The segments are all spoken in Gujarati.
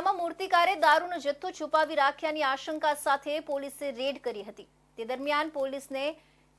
ગોડાઉનમાં મૂર્તિકારે દારૂનો જથ્થો છુપાવી રાખ્યાની આશંકા સાથે પોલીસે રેડ કરી હતી. તે દરમિયાન પોલીસને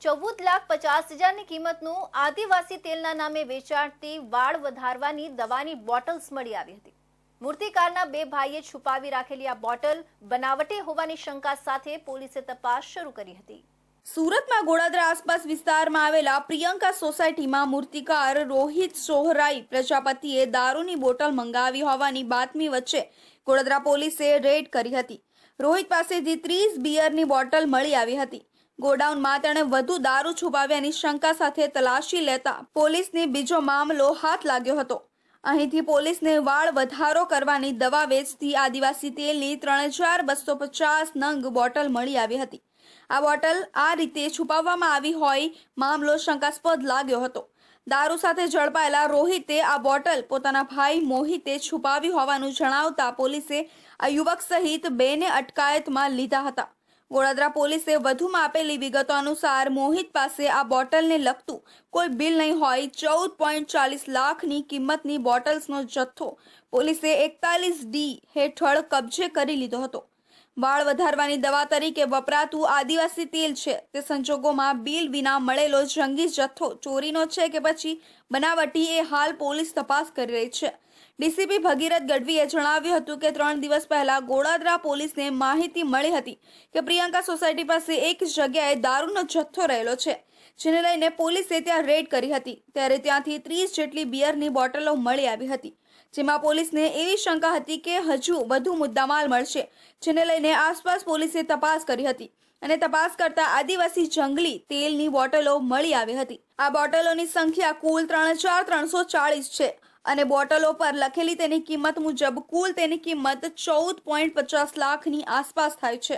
ચૌદ લાખ પચાસ હજારની કિંમતનું આદિવાસી તેલના નામે વેચાણતી વાળ વધારવાની દવાની બોટલ્સ મળી આવી હતી. મૂર્તિકારના બે ભાઈએ છુપાવી રાખેલી આ બોટલ બનાવટી હોવાની શંકા સાથે પોલીસે તપાસ શરૂ કરી હતી. સુરતમાં ગોળાદરા આસપાસ વિસ્તારમાં આવેલા પ્રિયંકા સોસાયટીમાં મૂર્તિકાર રોહિત સોહરાઈ પ્રજાપતિએ દારૂની બોટલ મંગાવી હોવાની બાતમી વચ્ચે ગોળાદરા પોલીસે રેડ કરી હતી. રોહિત પાસેથી ત્રીસ બિયરની બોટલ મળી આવી હતી. ગોડાઉનમાં તેણે વધુ દારૂ છુપાવ્યાની શંકા સાથે તલાશી લેતા પોલીસને બીજો મામલો હાથ લાગ્યો હતો. અહીંથી પોલીસને વાળ વધારો કરવાની દવા વેચતી આદિવાસી તેલની ત્રણ હજાર બસો પચાસ નંગ બોટલ મળી આવી હતી. આ બોટલ આ રીતે છુપાવવામાં આવી હોય મામલો શંકાસ્પદ લાગ્યો હતો. દારૂ સાથે ઝડપાયેલા રોહિતે આ બોટલ પોતાના ભાઈ મોહિતે છુપાવી હોવાનું જણાવતા પોલીસે આ યુવક સહિત બેને અટકાયતમાં લીધા હતા. વડોદરા પોલીસે વધુમાં આપેલી વિગતો અનુસાર મોહિત પાસે આ બોટલને લગતું કોઈ બિલ નહીં હોય. ચૌદ પોઈન્ટ ચાલીસ લાખની કિંમતની બોટલ્સનો જથ્થો પોલીસે એકતાલીસ ડી હેઠળ કબજે કરી લીધો હતો. વાળ વધારવાની દવા તરીકે વપરાતું આદિવાસી તેલ છે. તે સંજોગોમાં બિલ વિના મળેલો જંગી જથ્થો ચોરીનો છે કે પછી બનાવટી એ હાલ પોલીસ તપાસ કરી રહી છે. ડીસીપી ભગીરથ ગઢવીએ જણાવ્યું હતું કે ત્રણ દિવસ પહેલા ગોળાદરા પોલીસને માહિતી મળી હતી કે પ્રિયંકા સોસાયટી પાસે એક જગ્યાએ દારૂનો જથ્થો રહેલો છે, જેને લઈને પોલીસે ત્યાં રેડ કરી હતી. ત્યારે ત્યાંથી ત્રીસ જેટલી બિયરની બોટલો મળી આવી હતી, જેમાં પોલીસને એવી શંકા હતી કે હજુ વધુ મુદ્દામાલ મળશે, જેને લઈને આસપાસ પોલીસે તપાસ કરી હતી અને તપાસ કરતા આદિવાસી જંગલી તેલની બોટલો મળી આવી હતી. આ બોટલોની સંખ્યા કુલ ત્રણ હજાર ત્રણસો ચાળીસ છે. અને બોટલો પર લખેલી તેની કિંમત મુજબ કુલ તેની કિંમત ચૌદ પોઈન્ટ પચાસ લાખની આસપાસ થાય છે.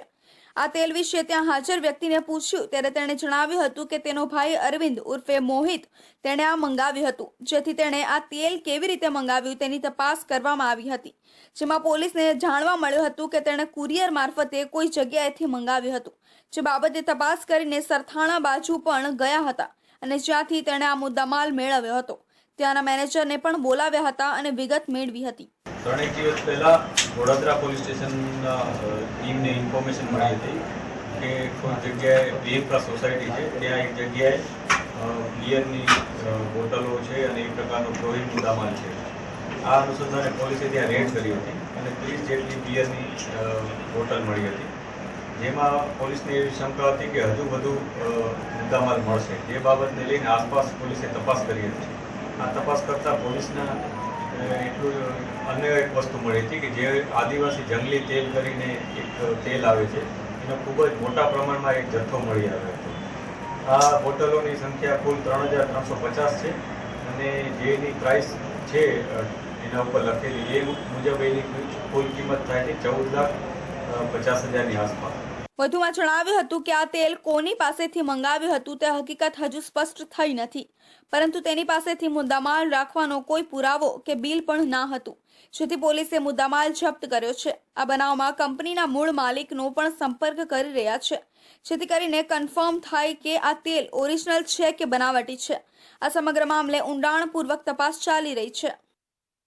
આ તેલ વિશે ત્યાં હાજર વ્યક્તિને પૂછ્યું, ત્યારે તેણે જણાવ્યું હતું કે તેનો ભાઈ અરવિંદ ઉર્ફે મોહિત તેણે આ મંગાવ્યું હતું, જેથી તેણે આ તેલ કેવી રીતે મંગાવ્યું તેની તપાસ કરવામાં આવી હતી. જેમાં પોલીસને જાણવા મળ્યું હતું કે તેણે કુરિયર મારફતે કોઈ જગ્યાએથી મંગાવ્યું હતું. જે બાબતે તપાસ કરીને સરથાણા બાજુ પણ ગયા હતા અને જ્યાંથી તેણે આ મુદ્દામાલ મેળવ્યો હતો. ત્યાંના મેનેજરને પણ બોલાવ્યા હતા અને વિગત મેળવી હતી. ત્રણેક દિવસ પહેલાં વડોદરા પોલીસ સ્ટેશનના ટીમને ઇન્ફોર્મેશન મળી હતી કે કોઈ જગ્યાએ પ્રિયંકા સોસાયટી છે. ત્યાં એક જગ્યાએ બિયરની બોટલો છે અને એક પ્રકારનો પ્રોહિત મુદ્દામાલ છે. આ અનુસંધાને પોલીસે ત્યાં રેડ કરી હતી અને ત્રીસ જેટલી બિયરની બોટલ મળી હતી. જેમાં પોલીસને એવી શંકા હતી કે હજુ વધુ મુદ્દામાલ મળશે. એ બાબતને લઈને આસપાસ પોલીસે તપાસ કરી હતી. આ તપાસ કરતાં પોલીસના એટલું અન્ય એક વસ્તુ મળી હતી કે જે આદિવાસી જંગલી તેલ કરીને એક તેલ આવે છે, એનો ખૂબ જ મોટા પ્રમાણમાં એક જથ્થો મળી આવ્યો હતો. આ બોટલોની સંખ્યા કુલ ત્રણ હજાર ત્રણસો પચાસ છે અને જેની પ્રાઇસ છે એના ઉપર લખેલી એ મુજબ એની કુલ કિંમત થાય છે ચૌદ લાખ પચાસ હજારની આસપાસ. વધુમાં જણાવ્યું હતું કે આ તેલ કોની પાસેથી મંગાવ્યું હતું તે હકીકત હજુ સ્પષ્ટ થઈ નથી. પરંતુ તેની પાસેથી મુદ્દામાલ રાખવાનો કોઈ પુરાવો કે બિલ પણ ના હતું. જેથી પોલીસે મુદ્દામાલ જપ્ત કર્યો છે. આ બનાવમાં કંપનીના મૂળ માલિકનો પણ સંપર્ક કરી રહ્યા છે. જેથી કરીને કન્ફર્મ થાય કે આ તેલ ઓરિજિનલ છે કે બનાવટી છે. આ સમગ્ર મામલે ઊંડાણપૂર્વક તપાસ ચાલી રહી છે.